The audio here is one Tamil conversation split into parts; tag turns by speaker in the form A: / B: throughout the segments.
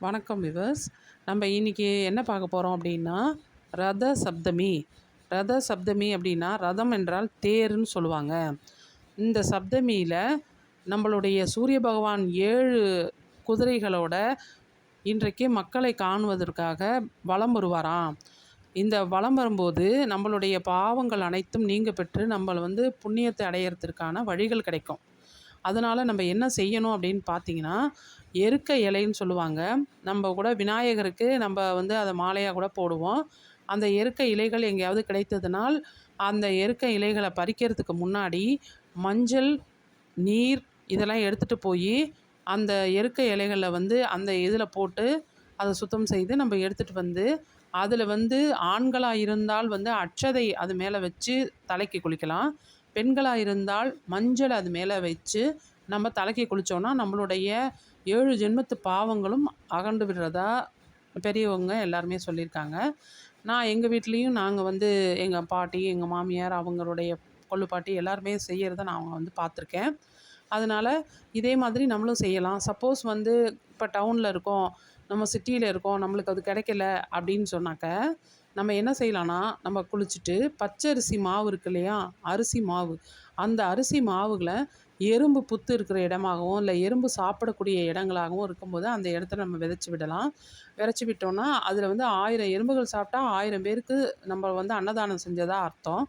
A: வணக்கம் விவர்ஸ் நம்ம இன்னைக்கு என்ன பார்க்க போகிறோம் அப்படின்னா ரத சப்தமி. ரத சப்தமி அப்படின்னா ரதம் என்றால் தேர்ன்னு சொல்லுவாங்க. இந்த சப்தமியில் நம்மளுடைய சூரிய பகவான் ஏழு குதிரைகளோட இன்றைக்கு மக்களை காணுவதற்காக வலம் வருவாராம். இந்த வலம் வரும்போது நம்மளுடைய பாவங்கள் அனைத்தும் நீங்க பெற்று நம்மளை வந்து புண்ணியத்தை அடையிறதுக்கான வழிகள் கிடைக்கும். அதனால் நம்ம என்ன செய்யணும் அப்படின்னு பார்த்தீங்கன்னா எருக்க இலைன்னு சொல்லுவாங்க. நம்ம கூட விநாயகருக்கு நம்ம வந்து அதை மாலையாக கூட போடுவோம். அந்த எருக்க இலைகள் எங்கேயாவது கிடைத்ததுனால் அந்த எருக்க இலைகளை பறிக்கிறதுக்கு முன்னாடி மஞ்சள் நீர் இதெல்லாம் எடுத்துகிட்டு போய் அந்த எருக்க இலைகளில் வந்து அந்த இதில் போட்டு அதை சுத்தம் செய்து நம்ம எடுத்துகிட்டு வந்து அதில் வந்து ஆண்களாக இருந்தால் வந்து அட்சதை அது மேலே வச்சு தலைக்கு குளிக்கலாம். பெண்களாக இருந்தால் மஞ்சள் அது மேலே வச்சு நம்ம தலைக்கு குளித்தோன்னா நம்மளுடைய ஏழு ஜென்மத்து பாவங்களும் அகண்டு விடுறதா பெரியவங்க எல்லாருமே சொல்லியிருக்காங்க. நான் எங்கள் வீட்லேயும் நாங்கள் வந்து எங்கள் பாட்டி எங்கள் மாமியார் அவங்களுடைய கொள்ளு பாட்டி எல்லாருமே செய்கிறத நான் வந்து பார்த்துருக்கேன் அதனால் இதே மாதிரி நம்மளும் செய்யலாம். சப்போஸ் வந்து இப்போ டவுனில் இருக்கோம் நம்ம சிட்டியில் இருக்கோம் நம்மளுக்கு அது கிடைக்கல அப்படின்னு சொன்னாக்க நம்ம என்ன செய்யலான்னா நம்ம குளிச்சுட்டு பச்சரிசி மாவு இருக்கு இல்லையா? அரிசி மாவு. அந்த அரிசி மாவுகளை எறும்பு புத்து இருக்கிற இடமாகவும் இல்லை எறும்பு சாப்பிடக்கூடிய இடங்களாகவும் இருக்கும்போது அந்த இடத்துல நம்ம விதைச்சி விடலாம். விதைச்சி விட்டோம்னா அதில் வந்து ஆயிரம் எறும்புகள் சாப்பிட்டா ஆயிரம் பேருக்கு நம்ம வந்து அன்னதானம் செஞ்சதாக அர்த்தம்.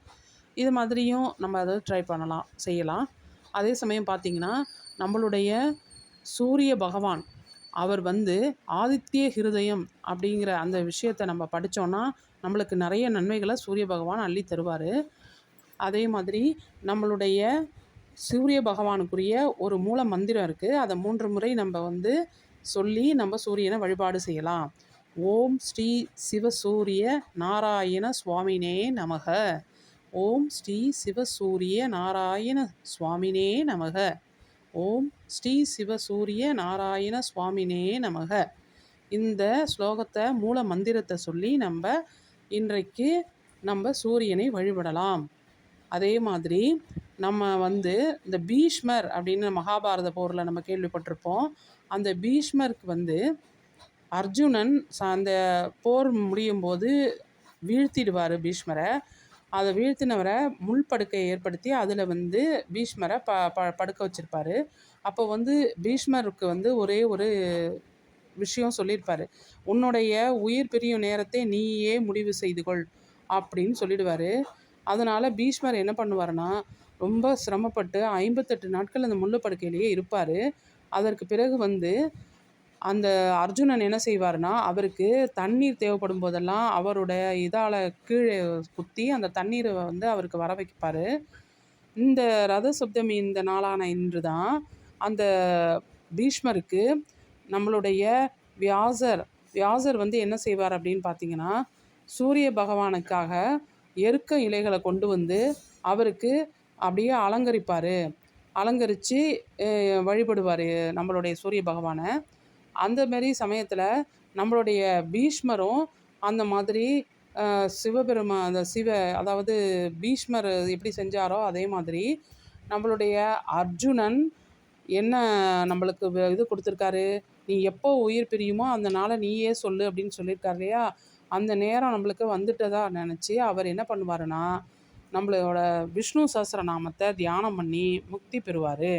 A: இது மாதிரியும் நம்ம அதை ட்ரை பண்ணலாம் செய்யலாம். அதே சமயம் பார்த்திங்கன்னா நம்மளுடைய சூரிய பகவான் அவர் வந்து ஆதித்ய ஹிருதயம் அப்படிங்கிற அந்த விஷயத்தை நம்ம படித்தோன்னா நம்மளுக்கு நிறைய நன்மைகளை சூரிய பகவான் அள்ளி தருவார். அதே மாதிரி நம்மளுடைய சூரிய பகவானுக்குரிய ஒரு மூல மந்திரம் இருக்குது அதை மூன்று முறை நம்ம வந்து சொல்லி நம்ம சூரியனை வழிபாடு செய்யலாம். ஓம் ஸ்ரீ சிவசூரிய நாராயண சுவாமினே நமக. ஓம் ஸ்ரீ சிவசூரிய நாராயண சுவாமினே நமக. ஓம் ஸ்ரீ சிவசூரிய நாராயண சுவாமினே நமக. இந்த ஸ்லோகத்தை மூல மந்திரத்தை சொல்லி நம்ம இன்றைக்கு நம்ம சூரியனை வழிபடலாம். அதே மாதிரி நம்ம வந்து இந்த பீஷ்மர் அப்படின்னு மகாபாரத போரில் நம்ம கேள்விப்பட்டிருப்போம். அந்த பீஷ்மருக்கு வந்து அர்ஜுனன் அந்த போர் முடியும் போது வீழ்த்திடுவார் பீஷ்மரை. அதை வீழ்த்தினவரை முள் படுக்கையை ஏற்படுத்தி அதில் வந்து பீஷ்மரை ப ப படுக்க வச்சுருப்பாரு. அப்போ வந்து பீஷ்மருக்கு வந்து ஒரே ஒரு விஷயம் சொல்லியிருப்பார். உன்னுடைய உயிர் பிரியும் நேரத்தை நீயே முடிவு செய்து கொள் அப்படின்னு சொல்லிடுவார். அதனால் பீஷ்மர் என்ன பண்ணுவார்னா ரொம்ப சிரமப்பட்டு ஐம்பத்தெட்டு நாட்கள் அந்த முள்ளு படுக்கையிலேயே இருப்பார். அதற்கு பிறகு வந்து அந்த அர்ஜுனன் என்ன செய்வார்னா அவருக்கு தண்ணீர் தேவைப்படும் போதெல்லாம் அவருடைய இதால் கீழே குத்தி அந்த தண்ணீரை வந்து அவருக்கு வர வைப்பார். இந்த ரத சப்தமி இந்த நாளான இன்று தான் அந்த பீஷ்மருக்கு நம்மளுடைய வியாசர் வியாசர் வந்து என்ன செய்வார் அப்படின்னு பார்த்தீங்கன்னா சூரிய பகவானுக்காக எருக்க இலைகளை கொண்டு வந்து அவருக்கு அப்படியே அலங்கரிப்பார். அலங்கரித்து வழிபடுவார் நம்மளுடைய சூரிய பகவானை. அந்தமாரி சமயத்தில் நம்மளுடைய பீஷ்மரும் அந்த மாதிரி சிவபெருமா அந்த சிவ அதாவது பீஷ்மர் எப்படி செஞ்சாரோ அதே மாதிரி நம்மளுடைய அர்ஜுனன் என்ன நம்மளுக்கு இது கொடுத்துருக்காரு? நீ எப்போ உயிர் பிரியுமோ அந்த நாளை நீயே சொல்லு அப்படின்னு சொல்லியிருக்காரு இல்லையா? அந்த நேரம் நம்மளுக்கு வந்துட்டதா நினச்சி அவர் என்ன பண்ணுவாருன்னா நம்மளோட விஷ்ணு சஹஸ்ரநாமத்தை தியானம் பண்ணி முக்தி பெறுவார்.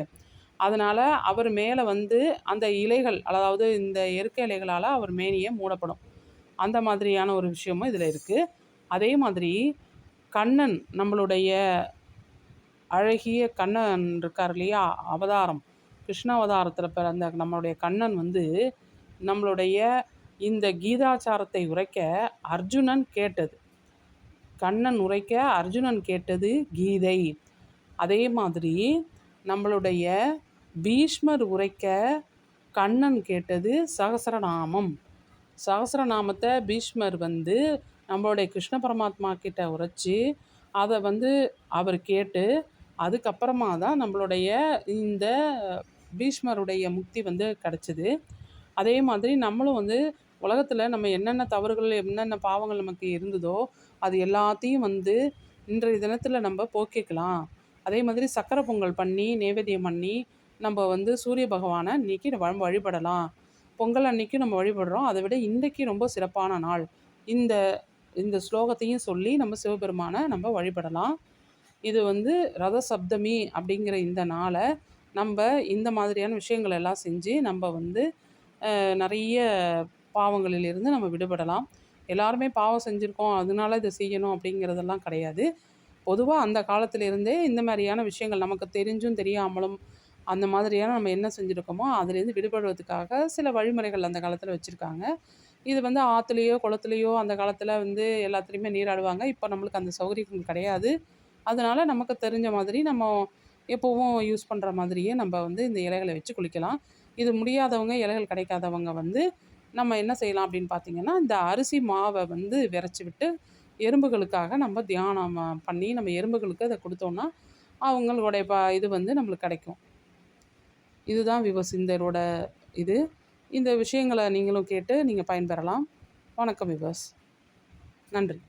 A: அதனால் அவர் மேலே வந்து அந்த இலைகள் அதாவது இந்த இயற்கை இலைகளால் அவர் மேனியே மூடப்படும். அந்த மாதிரியான ஒரு விஷயமும் இதில் இருக்குது அதே மாதிரி கண்ணன் நம்மளுடைய அழகிய கண்ணன் இருக்கார் இல்லையா? அவதாரம். கிருஷ்ணாவதாரத்தில் பிறந்த நம்மளுடைய கண்ணன் வந்து நம்மளுடைய இந்த கீதாச்சாரத்தை உரைக்க அர்ஜுனன் கேட்டது. கண்ணன் உரைக்க அர்ஜுனன் கேட்டது கீதை. அதே மாதிரி நம்மளுடைய பீஷ்மர் உரைக்க கண்ணன் கேட்டது சகசரநாமம். சகசரநாமத்தை பீஷ்மர் வந்து நம்மளுடைய கிருஷ்ண பரமாத்மா கிட்ட உரைச்சி அதை வந்து அவர் கேட்டு அதுக்கப்புறமா தான் நம்மளுடைய இந்த பீஷ்மருடைய முக்தி வந்து கிடச்சிது. அதே மாதிரி நம்மளும் வந்து உலகத்தில் நம்ம என்னென்ன தவறுகள் என்னென்ன பாவங்கள் நமக்கு இருந்ததோ அது எல்லாத்தையும் வந்து இன்றைய தினத்தில் நம்ம போக்கிக்கலாம். அதே மாதிரி சக்கரை பொங்கல் பண்ணி நைவேத்தியம் பண்ணி நம்ம வந்து சூரிய பகவானை இன்றைக்கி வழிபடலாம். பொங்கல் அன்னைக்கு நம்ம வழிபடுறோம். அதை விட இன்றைக்கி ரொம்ப சிறப்பான நாள். இந்த இந்த ஸ்லோகத்தையும் சொல்லி நம்ம சிவபெருமானை நம்ம வழிபடலாம். இது வந்து ரத சப்தமி அப்படிங்கிற இந்த நாளை நம்ம இந்த மாதிரியான விஷயங்கள் எல்லாம் செஞ்சு நம்ம வந்து நிறைய பாவங்களிலிருந்து நம்ம விடுபடலாம். எல்லாருமே பாவம் செஞ்சுருக்கோம் அதனால இதை செய்யணும் அப்படிங்கிறதெல்லாம் கிடையாது. பொதுவாக அந்த காலத்திலேருந்தே இந்த மாதிரியான விஷயங்கள் நமக்கு தெரிஞ்சும் தெரியாமலும் அந்த மாதிரியான நம்ம என்ன செஞ்சுருக்கோமோ அதுலேருந்து விடுபடுவதற்காக சில வழிமுறைகள் அந்த காலத்தில் வச்சுருக்காங்க. இது வந்து ஆற்றுலையோ குளத்துலையோ அந்த காலத்தில் வந்து எல்லாத்துலேயுமே நீராடுவாங்க. இப்போ நம்மளுக்கு அந்த சௌகரியங்கள் கிடையாது. அதனால் நமக்கு தெரிஞ்ச மாதிரி நம்ம எப்போவும் யூஸ் பண்ணுற மாதிரியே நம்ம வந்து இந்த இலைகளை வச்சு குளிக்கலாம். இது முடியாதவங்க இலைகள் கிடைக்காதவங்க வந்து நம்ம என்ன செய்யலாம் அப்படின்னு பார்த்தீங்கன்னா இந்த அரிசி மாவை வந்து விரைச்சி விட்டு எறும்புகளுக்காக நம்ம தியானம் பண்ணி நம்ம எறும்புகளுக்கு அதை கொடுத்தோன்னா அவங்களுடைய ப இது வந்து நம்மளுக்கு கிடைக்கும். இதுதான் விவசிந்தரோட இது. இந்த விஷயங்களை நீங்களும் கேட்டு நீங்கள் பயன்பெறலாம். வணக்கம் விவஸ். நன்றி.